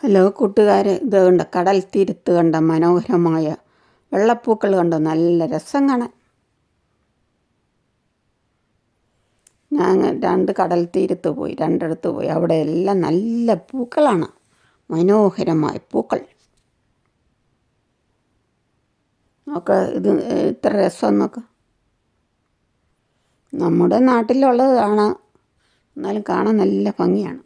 Hello കൂട്ടുകാരെ ഇത് കണ്ട? കടൽ തീരത്ത് കണ്ട? മനോഹരമായ വെള്ളപ്പൂക്കൾ കണ്ടോ? നല്ല രസം കാണാൻ. ഞാൻ രണ്ട് കടൽ തീരത്ത് പോയി രണ്ടിടത്ത് പോയി. അവിടെ എല്ലാം നല്ല പൂക്കളാണ്. മനോഹരമായ പൂക്കൾ. നോക്ക ഇത് ഇത്ര രസം നോക്ക. നമ്മുടെ നാട്ടിലുള്ളതാണ് എന്നാലും കാണാൻ നല്ല ഭംഗിയാണ്.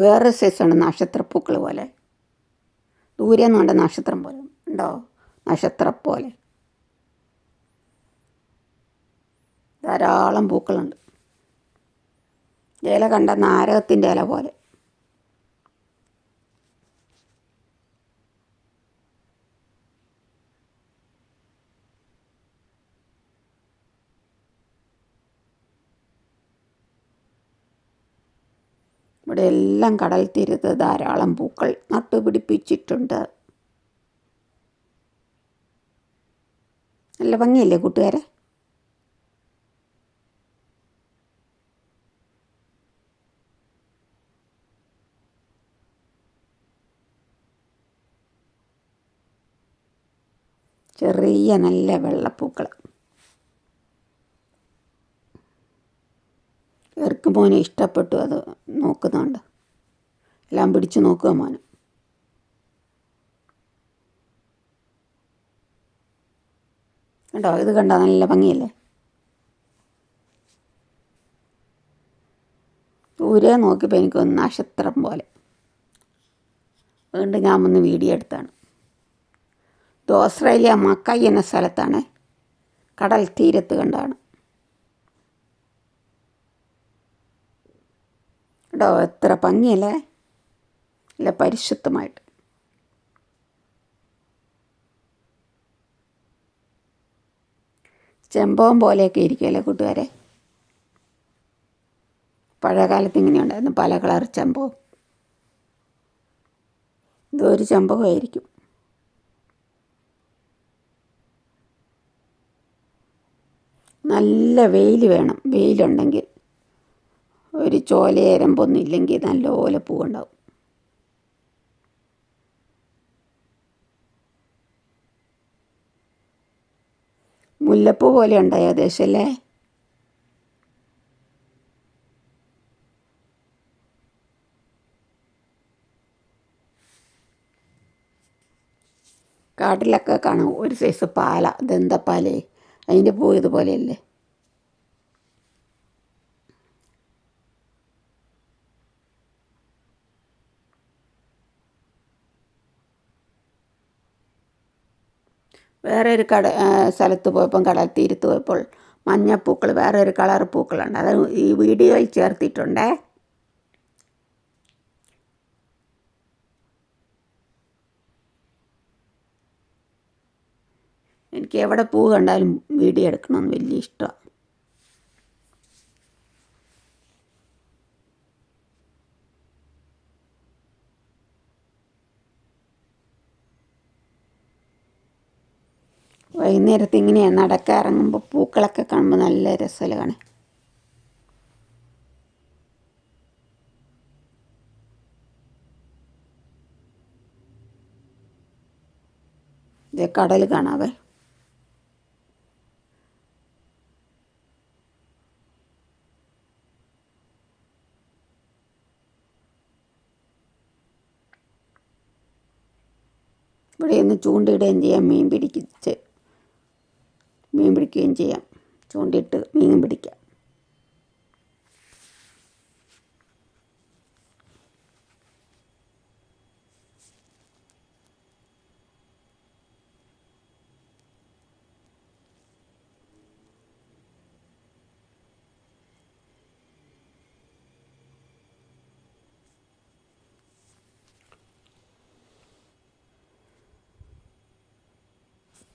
വേറെ സൈസാണ് നക്ഷത്രപ്പൂക്കൾ പോലെ. ദൂരെ നിന്ന് കണ്ട നക്ഷത്രം പോലെ. ഉണ്ടോ? നക്ഷത്രം പോലെ. ധാരാളം പൂക്കളുണ്ട്. ഇല കണ്ട നാരകത്തിന്റെ ഇല പോലെ. ഇവിടെ എല്ലാം കടൽ തീരത്ത് ധാരാളം പൂക്കൾ നട്ടുപിടിപ്പിച്ചിട്ടുണ്ട്. നല്ല ഭംഗിയല്ലേ കൂട്ടുകാരെ? ചെറിയ നല്ല വെള്ളപ്പൂക്കൾ. ഇവർക്ക് മോനെ ഇഷ്ടപ്പെട്ടു അത് നോക്കുന്നുണ്ട്. എല്ലാം പിടിച്ചു നോക്കുക മോനെ. കണ്ടോ? ഇത് കണ്ടോ? നല്ല ഭംഗിയല്ലേ? ദൂരെ നോക്കിയപ്പോൾ എനിക്ക് എനിക്കൊന്ന് നക്ഷത്രം പോലെ. അതുകൊണ്ട് ഞാൻ ഒന്ന് വീഡിയോ എടുത്താണ്. ഇത് ഓസ്ട്രേലിയ മക്കൈ എന്ന സ്ഥലത്താണ്. കടൽ തീരത്ത് കണ്ടാണ്. കേട്ടോ എത്ര ഭംഗിയല്ലേ? അല്ല? പരിശുദ്ധമായിട്ട്. ചെമ്പകം പോലെയൊക്കെ ഇരിക്കുമല്ലേ കൂട്ടുകാരെ? പഴയകാലത്ത് ഇങ്ങനെയുണ്ടായിരുന്നു. പല കളർ ചെമ്പകം ഇതൊരു ചെമ്പകമായിരിക്കും. നല്ല വെയിൽ വേണം. വെയിലുണ്ടെങ്കിൽ. ഒരു ചോലയരമ്പൊന്നും ഇല്ലെങ്കിൽ നല്ലപോലെ പൂവുണ്ടാവും. മുല്ലപ്പൂ പോലെ ഉണ്ടായി ഏകദേശം അല്ലേ? കാട്ടിലൊക്കെ കാണും ഒരു സൈസ് പാല ദന്തപ്പാലേ അതിന്റെ പൂ ഇതുപോലെയല്ലേ? വേറെ ഒരു കട സ്ഥലത്ത് പോയപ്പം കടൽ തീരത്ത് പോയപ്പോൾ മഞ്ഞപ്പൂക്കൾ വേറെ ഒരു കളർ പൂക്കളുണ്ട്. അത് ഈ വീഡിയോയിൽ ചേർത്തിട്ടുണ്ടേ. എനിക്ക് എവിടെ പൂ കണ്ടാലും വീഡിയോ എടുക്കണമെന്ന് വലിയ ഇഷ്ടമാണ്. വൈകുന്നേരത്ത് ഇങ്ങനെയാണ് നടക്കാൻ ഇറങ്ങുമ്പോൾ പൂക്കളൊക്കെ കാണുമ്പോൾ നല്ല രസമാണ് കാണാൻ? ഇതേ കടൽ കാണാവേ. ഇവിടെ നിന്ന് ചൂണ്ടയിടുകയും ചെയ്യാം മീൻ പിടിച്ച്. മീൻ പിടിക്കുകയും ചെയ്യാം. ചൂണ്ടിയിട്ട് മീൻ പിടിക്കാം.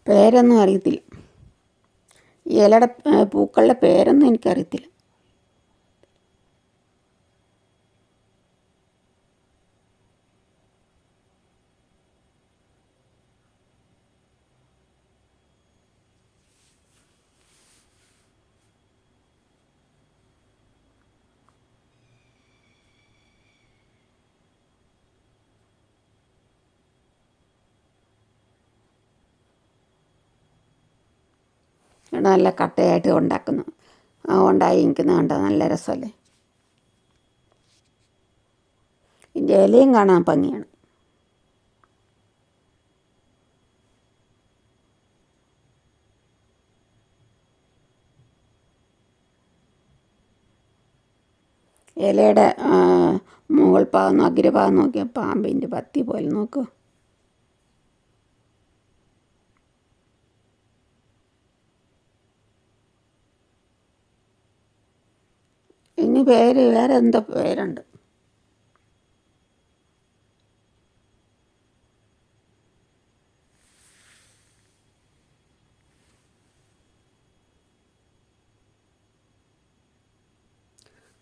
പേരൊന്നും അറിയത്തില്ല. ഇലയുടെ പൂക്കളുടെ പേരൊന്നും എനിക്കറിയത്തില്ല. നല്ല കട്ടയായിട്ട് ഉണ്ടാക്കുന്നു. ഉണ്ടായി നിൽക്കുന്ന കണ്ടോ? നല്ല രസമല്ലേ? ഇതിന്റെ ഇലയും കാണാൻ ഭംഗിയാണ്. ഇലയുടെ മുകൾ ഭാഗം അഗ്രഭാഗം നോക്കിയാൽ പാമ്പിന്റെ പത്തി പോലെ നോക്കൂ. ഇനി പേര് വേറെ എന്തോ പേരുണ്ട്.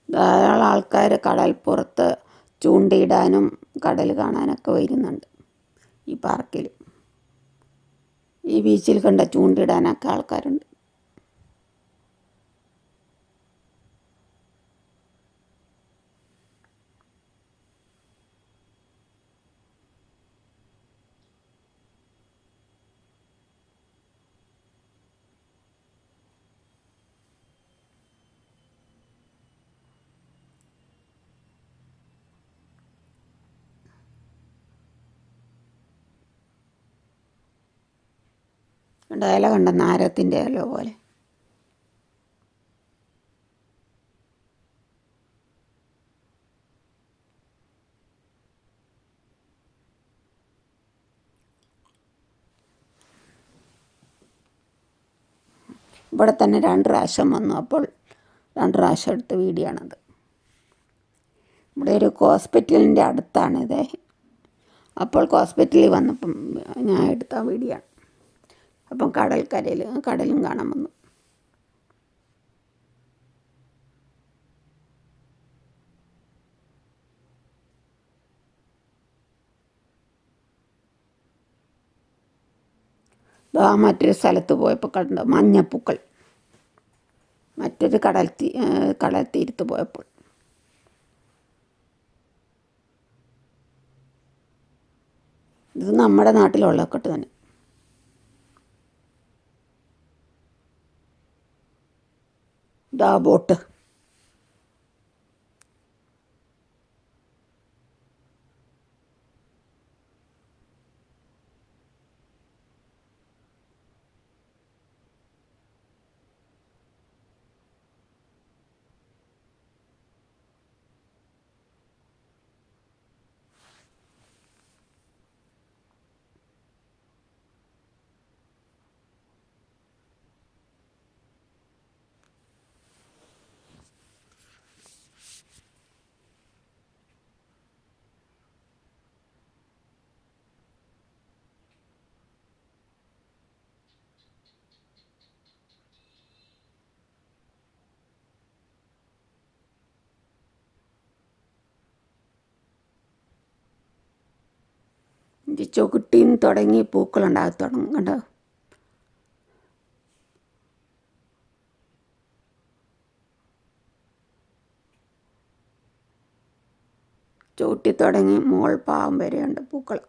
ധാരാളം ആൾക്കാർ കടൽപ്പുറത്ത് ചൂണ്ടയിടാനും കടൽ കാണാനൊക്കെ വരുന്നുണ്ട് ഈ പാർക്കിൽ ഈ ബീച്ചിൽ കണ്ട ചൂണ്ടയിടാനൊക്കെ ആൾക്കാരുണ്ട്. കണ്ട ഇല കണ്ട നാരത്തിന്റെ ഇല പോലെ. ഇവിടെ തന്നെ രണ്ട് പ്രാവശ്യം വന്നു അപ്പോൾ രണ്ട് പ്രാവശ്യം എടുത്ത വീഡിയോ ആണത്. ഇവിടെ ഒരു ഹോസ്പിറ്റലിന്റെ അടുത്താണിത്. അപ്പോൾ ഹോസ്പിറ്റലിൽ വന്നപ്പം ഞാൻ എടുത്ത വീഡിയോ ആണ്. അപ്പം കടൽക്കരയിൽ കടലും കാണാൻ വന്നു. ആ മറ്റൊരു സ്ഥലത്ത് പോയപ്പോൾ കണ്ട മഞ്ഞപ്പൂക്കൾ. മറ്റൊരു കടൽ തീ കടൽ തീരത്ത് പോയപ്പോൾ. ഇത് നമ്മുടെ നാട്ടിലുള്ളതൊക്കെ തന്നെ. ദാ ബോട്ട് ഇത് ചുവട്ടിന്ന് തുടങ്ങി പൂക്കളുണ്ടാകാൻ തുടങ്ങും കണ്ടോ? ചുവട്ടി തുടങ്ങി മോൾ പാവം വരെയുണ്ട് പൂക്കൾ.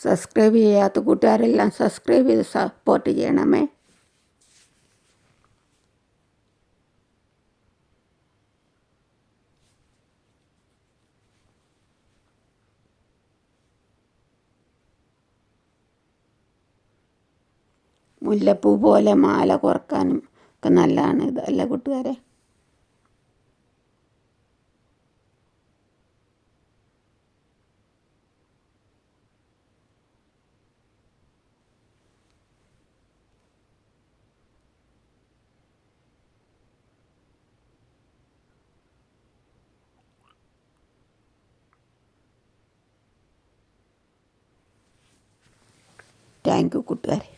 സബ്സ്ക്രൈബ് ചെയ്യാത്ത കൂട്ടുകാരെല്ലാം സബ്സ്ക്രൈബ് ചെയ്ത് സപ്പോർട്ട് ചെയ്യണമേ. മുല്ലപ്പൂ പോലെ മാല കുറക്കാനും ഒക്കെ നല്ലതാണ് ഇത് അല്ല കൂട്ടുകാരെ? థ్యాంక్ యూ గుడ్ గారి